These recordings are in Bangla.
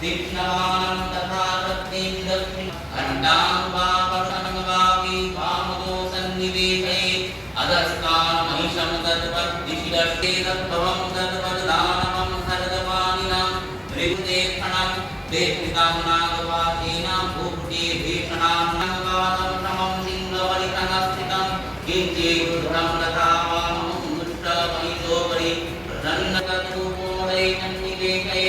दीक्षमानं तथा तत्तेन दक्षिण घण्टां वा कर्णं वा वामदो सन्निवेशये अधस्तान् महिषं तद्वद्दिशि दर्शे तद्भवं तद्वद्दानवं सरदपाणिनां मृगुदेक्षणं देक्षितां नागवाचीनां भूभुजे भीषणां नागवादं समं सिंहवरितः स्थितं किञ्चेदुर्भं तथा वामं दुष्टमहिषोपरि प्रसन्नतत्पूर्णैकन्निवेशये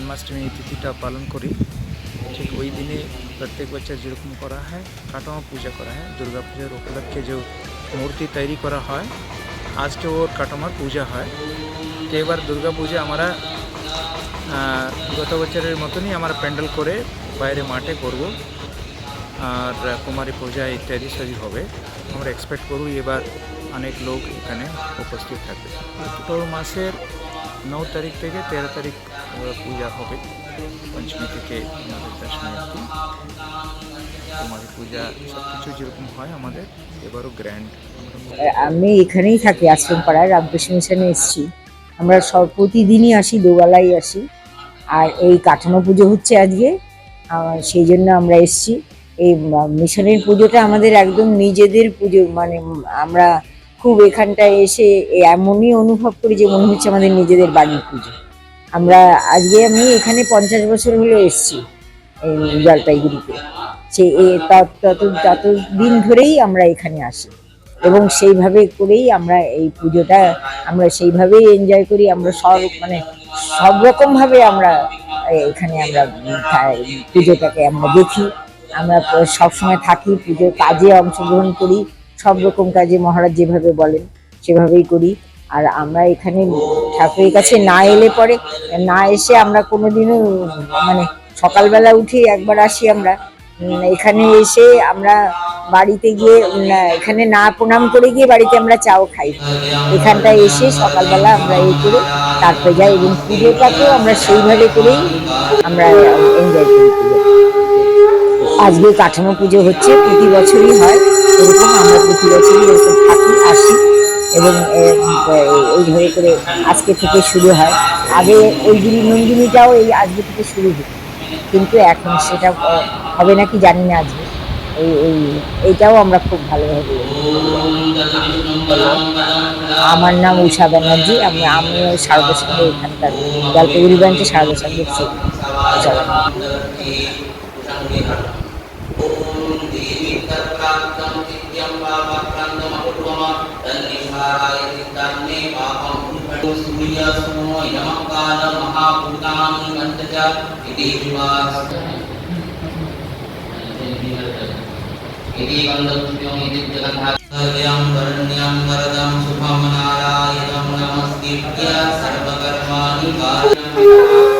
জন্মাষ্টমী তিথিটা পালন করি। ঠিক ওই দিনে প্রত্যেক বছর যেরকম করা হয় কাটমা পূজা করা হয়। দুর্গা পূজার উপলক্ষে যে মূর্তি তৈরি করা হয়, আজকে ওর কাটমার পূজা হয়। তো এবার দুর্গা পূজা আমরা গত বছরের মতনই আমরা প্যান্ডেল করে বাইরে মাঠে করব। আর কুমারী পূজা ইত্যাদি সবই হবে। আমরা এক্সপেক্ট করব এবার অনেক লোক এখানে উপস্থিত থাকবে। অক্টোবর মাসের ন তারিখ থেকে তেরো তারিখ পূজা হবে। পঞ্চমী থেকে আমাদের দশমী অবধি। কুমারী পূজা সব কিছু যেরকম হয় আমাদের, এবারও গ্র্যান্ড আমি এখানেই থাকি আশ্রম পাড়ায় রামকৃষ্ণ মিশনে এসেছি। আমরা সব প্রতিদিনই আসি দোবেলায় আসি। আর এই কাঠানো পুজো হচ্ছে আজকে। সেই জন্য আমরা এসছি। এই মিশনের পুজোটা আমাদের একদম নিজেদের পুজো মানে আমরা খুব এখানটায় এসে এমনই অনুভব করি যে মনে হচ্ছে আমাদের নিজেদের বাড়ির পুজো। আমরা, আজকে আমি এখানে পঞ্চাশ বছর হলো এসেছি এই জলপাইগুড়িতে। সে তত, তত- দিন ধরেই আমরা এখানে আসি। এবং সেইভাবে করেই আমরা এই পুজোটা, আমরা সেইভাবেই এনজয় করি। আমরা সব মানে সব রকমভাবে আমরা এখানে আমরা পুজোটাকে আমরা দেখি। আমরা সবসময় থাকি, পুজোর কাজে অংশগ্রহণ করি। সব রকম কাজে মহারাজ যেভাবে বলেন, সেভাবেই করি। আর আমরা এখানে ঠাকুরের কাছে না এলে পরে, না এসে আমরা কোনোদিনও মানে সকালবেলা উঠে একবার আসি আমরা। এখানে এসে আমরা বাড়িতে গিয়ে এখানে না প্রণাম করে গিয়ে বাড়িতে আমরা চাও খাই। এখানটায় এসে সকালবেলা আমরা এই করে তারপরে যাই এবং পুজোটাকেও আমরা সেইভাবে করেই আমরা এনজয় করি পুজো আজকে কাঠামো পুজো হচ্ছে, প্রতি বছরই হয়। এরকম আমরা প্রতি বছরই এরকম থাকি, আসি। এবং এইভাবে করে আজকে থেকে শুরু হয়। আগে ওই গিরি নন্দিনীটাও এই আজকে থেকে শুরু হতো। কিন্তু এখন সেটা হবে নাকি জানি না আজকে। এই এই, এইটাও আমরা খুব ভালোভাবে আমার নাম উষা ব্যানার্জি, আমি আমি সারদা সঙ্গে এখানকার জলপাইগুড়ি ব্রাঞ্চে সারদা সঙ্গে භක්තන්ත මකුටුවම තන්නිසාරායි තන්නේ පාපං කටු සූර්ය සමෝ යමකාල මහා පුතාමි මන්තජ ඉති විවාස ඉති කන්දුත්‍යෝ ඉති ජගන්හා සර්වයන් වරණ්‍යං වරදම් සුභමනාරායතම් නමස්කৃत्य සර්වකර්මානි කාර්යම්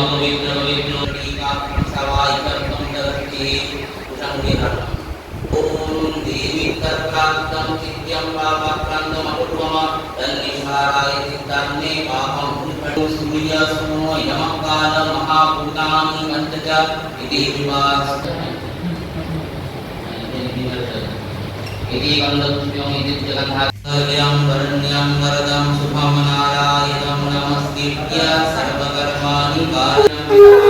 ॐ अपवित्रपवित्रोटीकां सवायिकर्तं ददति कुशङ्गिहरम् ॐ देवी तत्प्राप्तं चित्यं पापक्रान्तमकुर्वम तन्निसाराय चित्तान्ने पापं पुष्पं सूर्यसुमो यमः कालमहाभूतानि पञ्च च इति विवाह इति गन्धपुष्पम् इति जगन्धार्यं वरण्यं वरदं शुभं नारायणं नमस्कृत्य सर्वकर्माणि God.